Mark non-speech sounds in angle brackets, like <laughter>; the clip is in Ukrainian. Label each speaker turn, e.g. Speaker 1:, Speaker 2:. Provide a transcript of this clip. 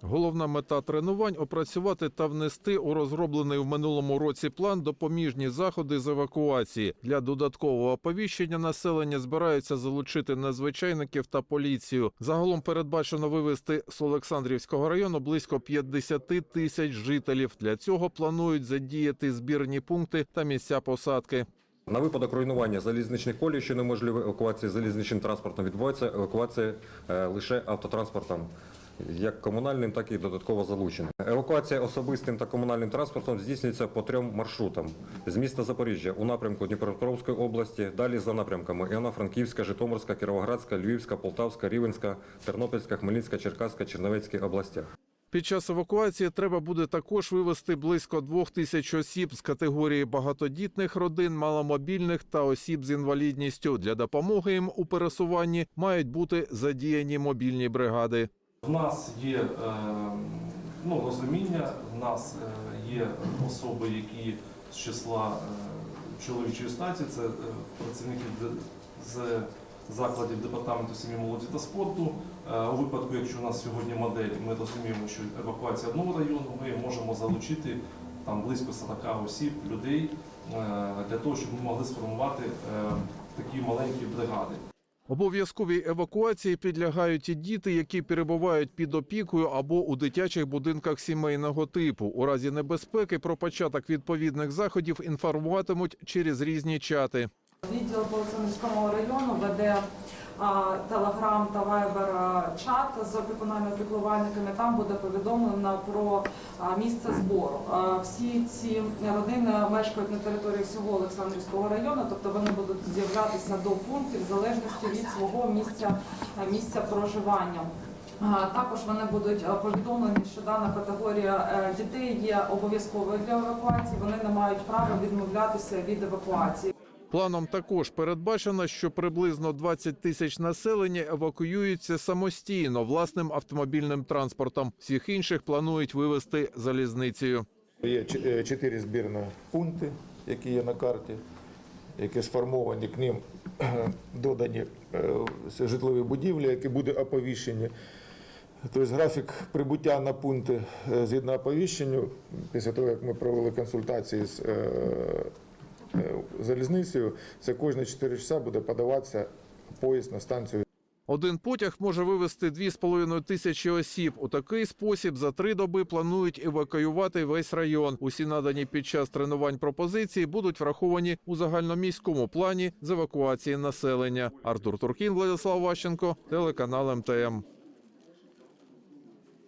Speaker 1: Головна мета тренувань опрацювати та внести у розроблений в минулому році план допоміжні заходи з евакуації. Для додаткового оповіщення населення збираються залучити надзвичайників та поліцію. Загалом передбачено вивезти з Олександрівського району близько 50 тисяч жителів. Для цього планують задіяти збірні пункти та місця посадки.
Speaker 2: На випадок руйнування залізничних колій, що неможливо евакуація залізничним транспортом, відбувається евакуація е, лише автотранспортом, як комунальним, так і додатково залученим. Евакуація особистим та комунальним транспортом здійснюється по трьом маршрутам з міста Запоріжжя у напрямку Дніпропетровської області, далі за напрямками Івано-Франківська, Житомирська, Кіровоградська, Львівська, Полтавська, Рівенська, Тернопільська, Хмельницька, Черкаська, Черновецькі областях.
Speaker 1: Під час евакуації треба буде також вивезти близько двох тисяч осіб з категорії багатодітних родин, маломобільних та осіб з інвалідністю. Для допомоги їм у пересуванні мають бути задіяні мобільні бригади.
Speaker 3: В нас є е, ну, розуміння, в нас е, є особи, які з числа е, чоловічої статі, це працівники з закладів департаменту сім'ї молоді та спорту. У випадку, якщо у нас сьогодні модель, ми розуміємо, що евакуація одного району, ми можемо залучити там близько 40 осіб, людей для того, щоб ми могли сформувати такі маленькі бригади.
Speaker 1: Обов'язковій евакуації підлягають і діти, які перебувають під опікою або у дитячих будинках сімейного типу. У разі небезпеки про початок відповідних заходів інформуватимуть через різні чати.
Speaker 4: Відділ Болсонського району веде телеграм та вайбер чат з опікунами піклувальниками. Там буде повідомлено про місце збору. Всі ці родини мешкають на території всього Олександрівського району, тобто вони будуть з'являтися до пунктів в залежності від свого місця, місця проживання. Також вони будуть повідомлені, що дана категорія е, дітей є обов'язковою для евакуації. Вони не мають права відмовлятися від евакуації.
Speaker 1: Планом також передбачено, що приблизно 20 тисяч населення евакуюються самостійно власним автомобільним транспортом. Всіх інших планують вивезти залізницею.
Speaker 5: Є е, чотири збірні пункти, які є на карті, які сформовані к ним <clears throat> додані е, житлові будівлі, які будуть оповіщені. Тобто графік прибуття на пункти е, згідно оповіщенню, після того, як ми провели консультації з залізницею, це кожні 4 часа буде подаватися поїзд на станцію
Speaker 1: Один потяг може вивезти 2,5 тисячі осіб. У такий спосіб за три доби планують евакуювати весь район. Усі надані під час тренувань пропозиції будуть враховані у загальноміському плані з евакуації населення. Артур Туркін, Владислав Ващенко, телеканал МТМ.